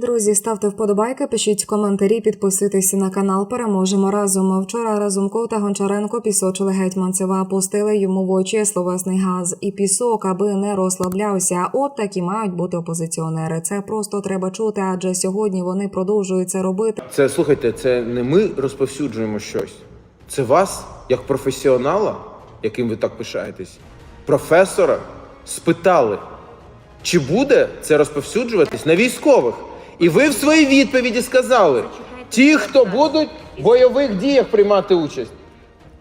Друзі, ставте вподобайки, пишіть коментарі, підписуйтесь на канал. Переможемо разом. Вчора Разумков та Гончаренко пісочили гетьманцева, пустили йому в очі словесний газ і пісок, аби не розслаблявся. От такі мають бути опозиціонери. Це просто треба чути, адже сьогодні вони продовжують це робити. Це слухайте, це не ми розповсюджуємо щось. Це вас, як професіонала, яким ви так пишаєтесь, професора, спитали, чи буде це розповсюджуватись на військових. І ви в своїй відповіді сказали: ті, хто будуть в бойових діях приймати участь.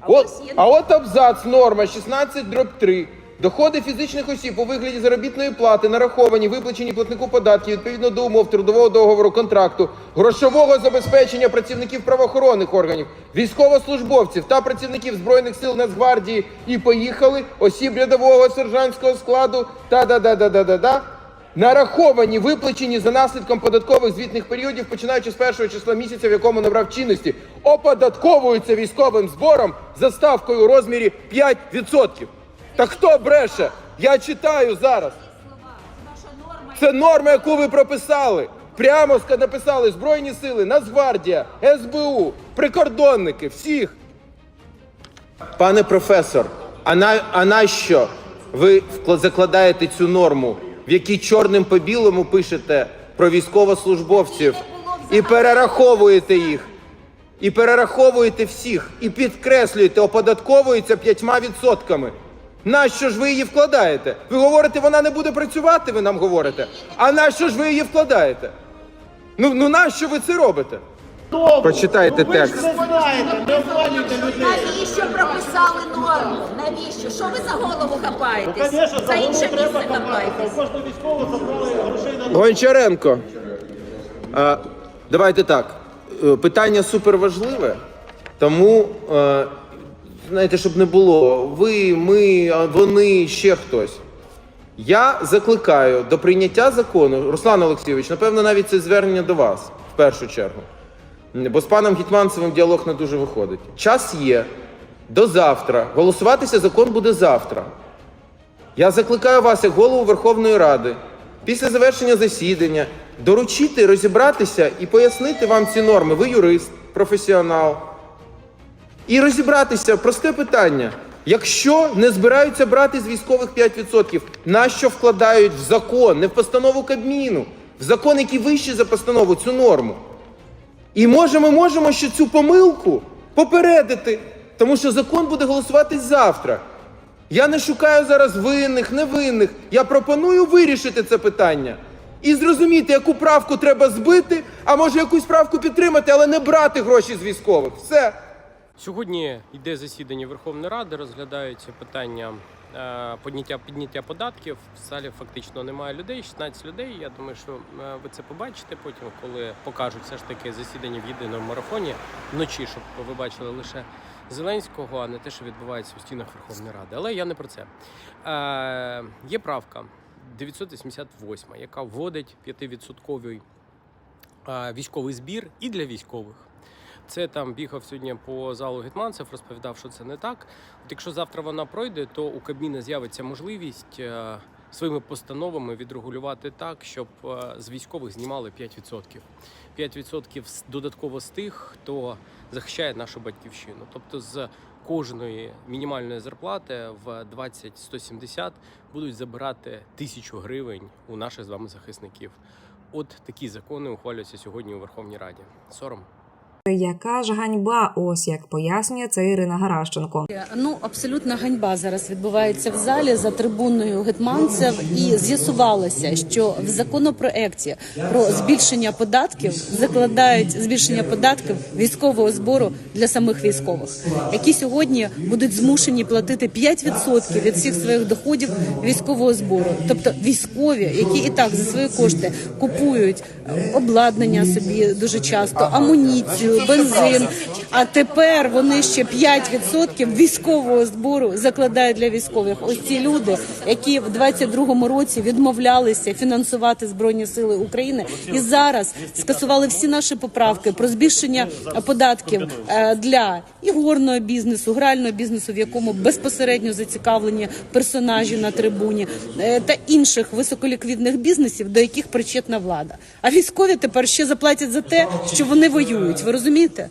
От, а от абзац, норма 16 дроб 3. Доходи фізичних осіб у вигляді заробітної плати нараховані, виплачені платнику податків відповідно до умов трудового договору, контракту, грошового забезпечення працівників правоохоронних органів, військовослужбовців та працівників збройних сил Нацгвардії і поїхали осіб рядового сержантського складу та да да да да да да нараховані, виплачені за наслідком податкових звітних періодів, починаючи з першого числа місяця, в якому набрав чинності, оподатковуються військовим збором за ставкою у розмірі 5%. Та хто бреше? Я читаю зараз. Це норма, яку ви прописали. Прямо написали Збройні сили, Нацгвардія, СБУ, прикордонники, всіх. Пане професор, а, на, а нащо ви закладаєте цю норму, в якій чорним по білому пишете про військовослужбовців і перераховуєте їх? І перераховуєте всіх, і підкреслюєте, оподатковується 5%. Нащо ж ви її вкладаєте? Ви говорите, вона не буде працювати, ви нам говорите. А нащо ж ви її вкладаєте? Ну, ну нащо ви це робите? Прочитайте Ну, ви ж текст. це знаєте, не обманюйте людей. Навіщо прописали норму? Навіщо? Що ви за голову Ну, хапаєтесь? звісно, За за голову інше треба місце хапати. хапаєтесь. Кожного військового забрали грошей на Гончаренко. А, давайте так. Е, Питання суперважливе, тому, е, знаєте, щоб не було ви, ми, а вони, ще хтось. Я закликаю до прийняття закону, Руслан Олексійович, напевно, навіть це звернення до вас в першу чергу. Бо з паном Гетьманцевим діалог не дуже виходить. Час є до завтра. Голосуватися закон буде завтра. Я закликаю вас, як голову Верховної Ради, після завершення засідання доручити розібратися і пояснити вам ці норми. Ви юрист, професіонал. І розібратися просте питання. Якщо не збираються брати з військових 5%, нащо вкладають в закон, не в постанову Кабміну, в закон, який вищий за постанову, цю норму? І може ми можемо ще цю помилку попередити, тому що закон буде голосуватись завтра. Я не шукаю зараз винних, невинних. Я пропоную вирішити це питання і зрозуміти, яку правку треба збити, а може якусь правку підтримати, але не брати гроші з військових. Все. Сьогодні йде засідання Верховної Ради, розглядаються питання підняття, підняття податків. В залі фактично немає людей, 16 людей. Я думаю, що е, ви це побачите потім, коли покажуть все ж таки засідання в єдиному марафоні вночі, щоб ви бачили лише Зеленського, а не те, що відбувається у стінах Верховної Ради. Але я не про це. Е, є правка 988, яка вводить 5% е, військовий збір і для військових. Це там бігав сьогодні по залу Гетманцев, розповідав, що це не так. От якщо завтра вона пройде, то у Кабміна з'явиться можливість е, своїми постановами відрегулювати так, щоб е, з військових знімали 5%. 5% додатково з тих, хто захищає нашу батьківщину. Тобто з кожної мінімальної зарплати в 20-170 будуть забирати тисячу гривень у наших з вами захисників. От такі закони ухвалюються сьогодні у Верховній Раді. Сором. Яка ж ганьба? Ось як пояснює це Ірина Гаращенко. Ну, абсолютна ганьба зараз відбувається в залі за трибуною гетманцев, і з'ясувалося, що в законопроекті про збільшення податків закладають збільшення податків військового збору для самих військових, які сьогодні будуть змушені платити 5% від всіх своїх доходів військового збору. Тобто військові, які і так за свої кошти купують обладнання собі дуже часто, амуніцію, бензин. А тепер вони ще 5% військового збору закладають для військових. Ось ці люди, які в 22-му році відмовлялися фінансувати збройні сили України, і зараз скасували всі наші поправки про збільшення податків е, для ігорного бізнесу, грального бізнесу, в якому безпосередньо зацікавлені персонажі на трибуні е, та інших високоліквідних бізнесів, до яких причетна влада. А військові тепер ще заплатять за те, що вони воюють. Ви розумієте?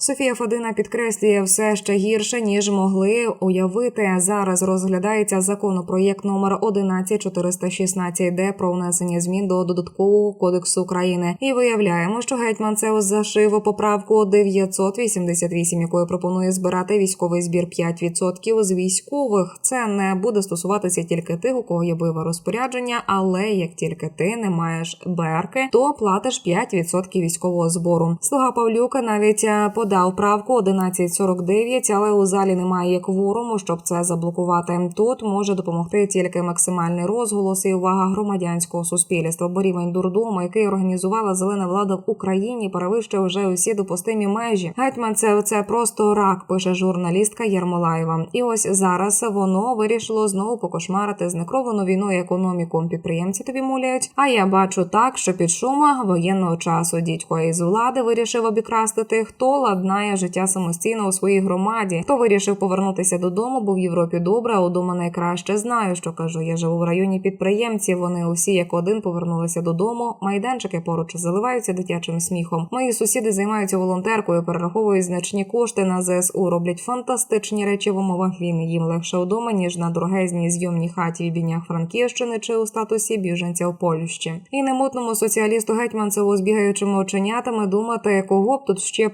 Софія Фадина підкреслює все ще гірше ніж могли уявити. Зараз розглядається законопроєкт номер 11416, де про внесення змін до додаткового кодексу України. І виявляємо, що гетьман це зашив поправку 988, якою пропонує збирати військовий збір 5% з військових. Це не буде стосуватися тільки тих, у кого є бойове розпорядження, але як тільки ти не маєш БРКи, то платиш 5% військового збору. Слуга Павлюка навіть е, подав правку 1149, але у залі немає кворуму, щоб це заблокувати. Тут може допомогти тільки максимальний розголос і увага громадянського суспільства, бо рівень дурдому, який організувала зелена влада в Україні, перевищує вже усі допустимі межі. Гетьман це, це просто рак, пише журналістка Єрмолаєва. І ось зараз воно вирішило знову покошмарити знекровану війною економіку. Підприємці тобі муляють. А я бачу так, що під шума воєнного часу дідько із влади вирішив обікрасти тих, хто ладнає життя самостійно у своїй громаді, хто вирішив повернутися додому, бо в Європі добре, а удома найкраще знаю, що кажу. Я живу в районі підприємців. Вони усі як один повернулися додому. Майданчики поруч заливаються дитячим сміхом. Мої сусіди займаються волонтеркою, перераховують значні кошти на ЗСУ. Роблять фантастичні речі в умовах війни. Їм легше вдома ніж на дорогезній зйомній хаті в бінях Франківщини чи у статусі біженця в Польщі. І немутному соціалісту гетьманцеву з бігаючими оченятами думати, кого б тут ще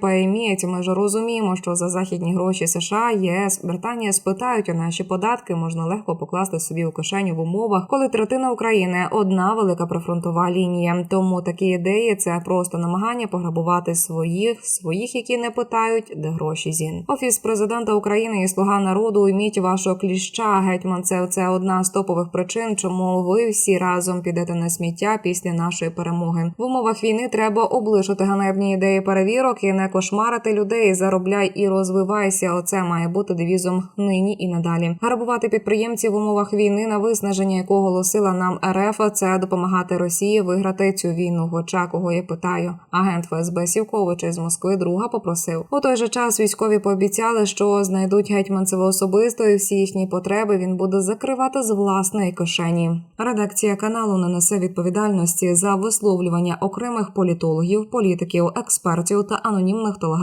поіміють. Ми ж розуміємо, що за західні гроші США, ЄС, Британія спитають, а наші податки можна легко покласти собі у кишеню в умовах, коли третина України одна велика прифронтова лінія. Тому такі ідеї це просто намагання пограбувати своїх, своїх, які не питають, де гроші зін. Офіс президента України і слуга народу уйміть вашого кліща. Гетьман це, це одна з топових причин, чому ви всі разом підете на сміття після нашої перемоги. В умовах війни треба облишити ганебні ідеї перевірок і не кошмарити людей. Заробляй і розвивайся. Оце має бути девізом нині і надалі. Грабувати підприємців в умовах війни, на виснаження якого голосила нам РФ, це допомагати Росії виграти цю війну. Хоча кого я питаю, агент ФСБ Сівкович із Москви друга попросив. У той же час військові пообіцяли, що знайдуть гетьманцева особисто і всі їхні потреби він буде закривати з власної кишені. Редакція каналу не несе відповідальності за висловлювання окремих політологів, політиків, експертів та анонімних